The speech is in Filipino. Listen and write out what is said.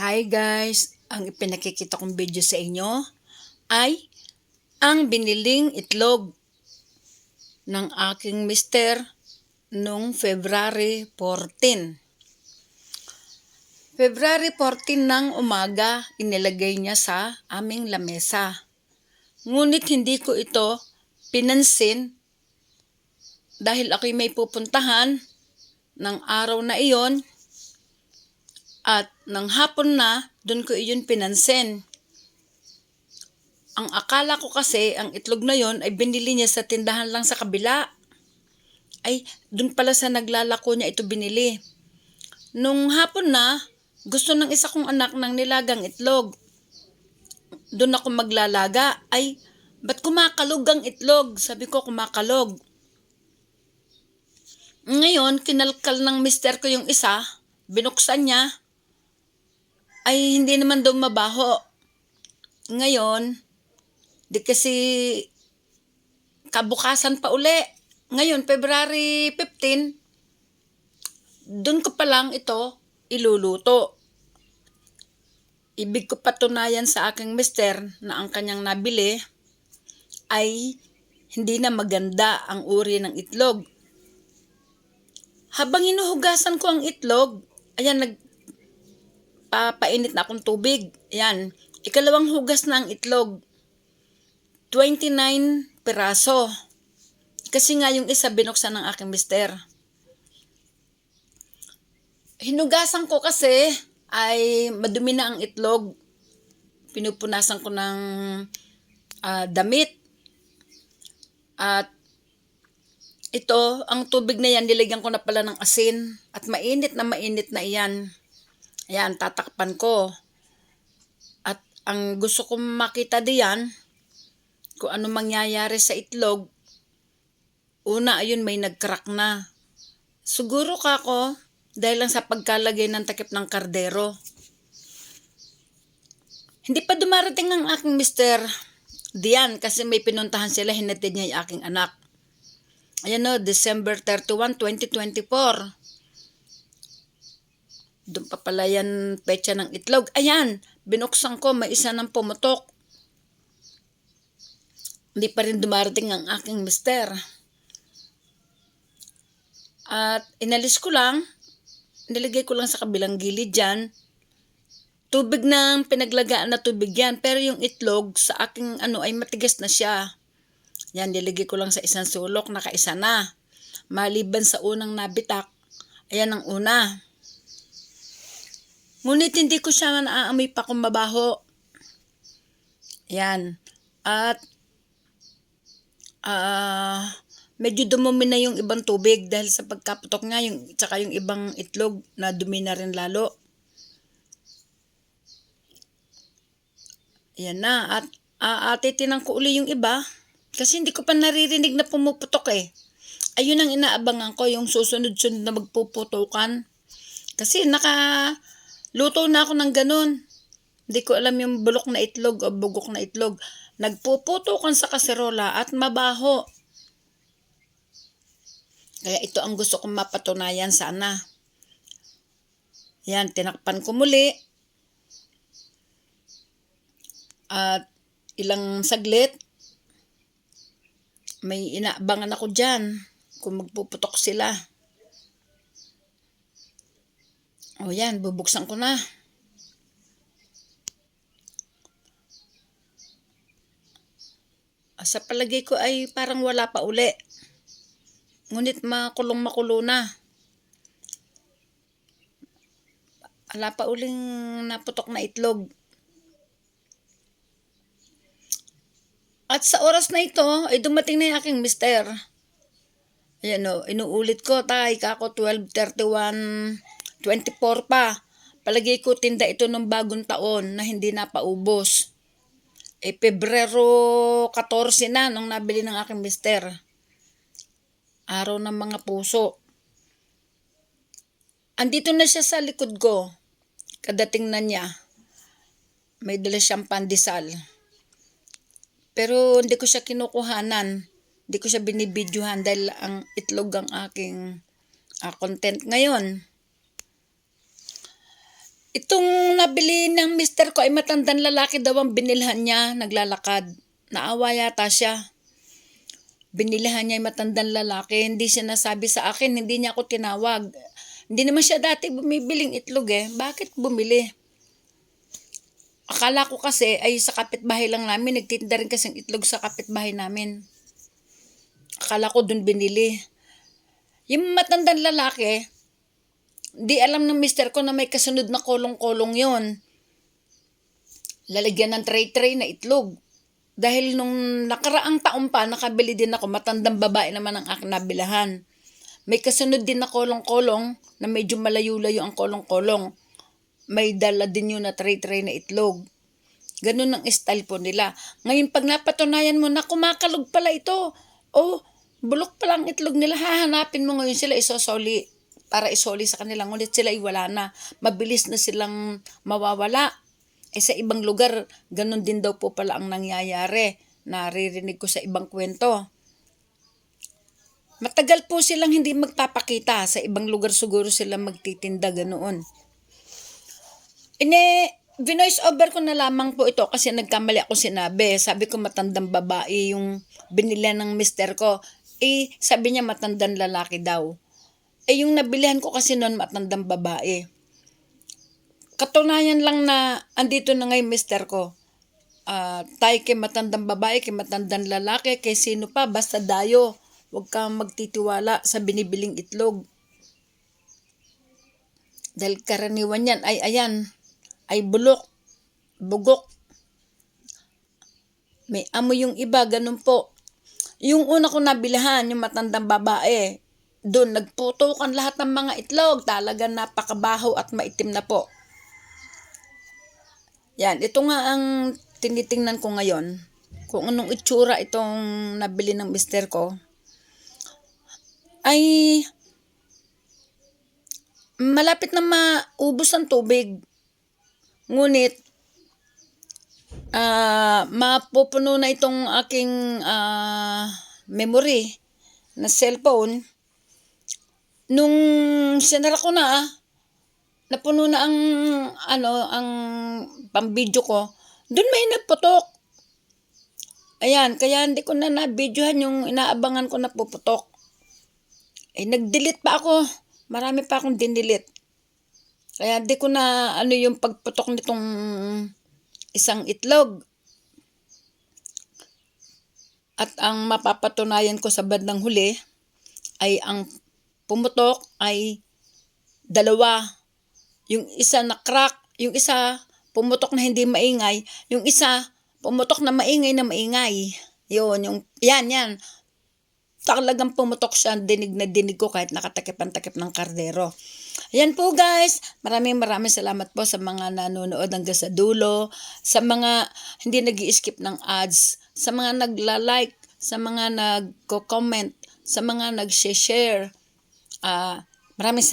Hi guys! Ang ipinakikita kong video sa inyo ay ang biniling itlog ng aking mister nung February 14. February 14 ng umaga, inilagay niya sa aming lamesa. Ngunit hindi ko ito pinansin dahil ako'y may pupuntahan ng araw na iyon at nang hapon na, doon ko iyon pinansin. Ang akala ko kasi, ang itlog na yon ay binili niya sa tindahan lang sa kabila. Ay, doon pala sa naglalako niya ito binili. Nung hapon na, gusto ng isa kong anak ng nilagang itlog. Doon ako maglalaga. Ay, ba't kumakalog ang itlog? Sabi ko, kumakalog. Ngayon, kinalkal ng mister ko yung isa, binuksan niya, ay hindi naman daw mabaho. Ngayon, di kasi kabukasan pa uli. Ngayon, February 15, doon ko pa lang ito iluluto. Ibig ko patunayan sa aking mister na ang kanyang nabili ay hindi na maganda ang uri ng itlog. Habang inuhugasan ko ang itlog, ayan, nag, papainit na akong tubig. Yan. Ikalawang hugas na ang itlog. 29 piraso. Kasi nga yung isa binuksan ng aking mister. Hinugasan ko kasi ay madumi na ang itlog. Pinupunasan ko ng ah, damit. At ito, ang tubig na yan, nilagyan ko na pala ng asin. At mainit na mainit na iyan. Ayan, tatakpan ko. At ang gusto kong makita diyan, kung ano mangyayari sa itlog, una, ayun, may nag-crack na. Siguro ka ako, dahil lang sa pagkalagay ng takip ng kardero. Hindi pa dumarating ang aking mister Diyan kasi may pinuntahan sila, hinatid niya yung aking anak. Ayan o, December 31, 2024. Doon pa pala yan pecha ng itlog. Ayan, binuksan ko, may isa ng pumutok. Hindi pa rin dumarating ang aking mister. At inalis ko lang, nilagay ko lang sa kabilang gilid dyan. Tubig ng pinaglagaan na tubig yan. Pero yung itlog sa aking ano ay matigas na siya. Yan, nilagay ko lang sa isang sulok, nakaisa na. Maliban sa unang nabitak, ayan ang una. Ngunit hindi ko siya naaamoy pa kung mabaho. Yan. At, ah, medyo dumumi na yung ibang tubig dahil sa pagkaputok nga, yung, tsaka yung ibang itlog na dumi na rin lalo. Yan na. At uh, ko uli yung iba. Kasi hindi ko pa naririnig na pumuputok eh. Ayun ang inaabangan ko, yung susunod-sunod na magpuputukan. Kasi naka luto na ako ng ganun. Hindi ko alam yung bulok na itlog o bugok na itlog. Nagpuputukan sa kaserola at mabaho. Kaya ito ang gusto kong mapatunayan sana. Yan, tinakpan ko muli. At ilang saglit, may inaabangan ako dyan kung magpuputok sila. O yan, bubuksan ko na. Sa palagay ko ay parang wala pa uli. Ngunit makulong makulo na. Wala pa uling naputok na itlog. At sa oras na ito, ay dumating na yung aking mister. Ayan o, inuulit ko, tay, kako 12.31, 24 pa. Palagay ko tinda ito ng bagong taon na hindi napaubos. Eh, Pebrero 14 na nung nabili ng aking mister. Araw ng mga puso. Andito na siya sa likod ko. Kadating na niya. May dala siyang pandesal. Pero hindi ko siya kinukuhanan. Hindi ko siya binibidyohan dahil ang itlog ang aking uh, content ngayon. Itong nabili ng mister ko ay matandang lalaki daw ang binilhan niya, naglalakad. Naawa yata siya. Binilhan niya yung matandang lalaki, hindi siya nasabi sa akin, hindi niya ako tinawag. Hindi naman siya dati bumibiling itlog eh. Bakit bumili? Akala ko kasi ay sa kapitbahay lang namin, nagtitinda rin kasing itlog sa kapitbahay namin. Akala ko dun binili. Yung matandang lalaki, di alam ng mister ko na may kasunod na kolong-kolong yon. Lalagyan ng tray-tray na itlog. Dahil nung nakaraang taon pa, nakabili din ako, matandang babae naman ang aking nabilahan. May kasunod din na kolong-kolong na medyo malayo-layo ang kolong-kolong. May dala din yun na tray-tray na itlog. Ganun ang style po nila. Ngayon pag napatunayan mo na kumakalog pala ito, oh, bulok pala ang itlog nila, hahanapin mo ngayon sila isosoli para isoli sa kanila. Ngunit sila iwala na. Mabilis na silang mawawala. Eh sa ibang lugar, ganun din daw po pala ang nangyayari. Naririnig ko sa ibang kwento. Matagal po silang hindi magpapakita. Sa ibang lugar siguro sila magtitinda ganoon. Ine, vinoice over ko na lamang po ito kasi nagkamali ako sinabi. Sabi ko matandang babae yung binila ng mister ko. Eh, sabi niya matandang lalaki daw. Eh, yung nabilihan ko kasi noon matandang babae. Katunayan lang na andito na ngayon mister ko. Ah, tayo kay matandang babae, kay matandang lalaki, kay sino pa, basta dayo. Huwag kang magtitiwala sa binibiling itlog. Dahil karaniwan yan ay ayan, ay bulok, bugok. May amoy yung iba, ganun po. Yung una ko nabilahan, yung matandang babae, doon nagputukan lahat ng mga itlog. Talagang napakabaho at maitim na po. Yan, ito nga ang tinitingnan ko ngayon. Kung anong itsura itong nabili ng mister ko. Ay, malapit na maubos ang tubig. Ngunit, ah mapupuno na itong aking ah, memory na cellphone. Nung sinara ko na, napuno na ang ano ang pambidyo ko. Doon may nagputok. Ayan, kaya hindi ko na na-videohan yung inaabangan ko na puputok. Eh, nag-delete pa ako. Marami pa akong dinelete. Kaya di ko na ano yung pagputok nitong isang itlog. At ang mapapatunayan ko sa bandang huli ay ang pumutok ay dalawa. Yung isa na crack, yung isa pumutok na hindi maingay, yung isa pumutok na maingay na maingay. Yun, yung, yan, yan. Talagang pumutok siya, dinig na dinig ko kahit nakatakip ang takip ng kardero. Ayan po guys, maraming maraming salamat po sa mga nanonood hanggang sa dulo, sa mga hindi nag skip ng ads, sa mga nagla-like, sa mga nagko-comment, sa mga nag-share. Ah, maraming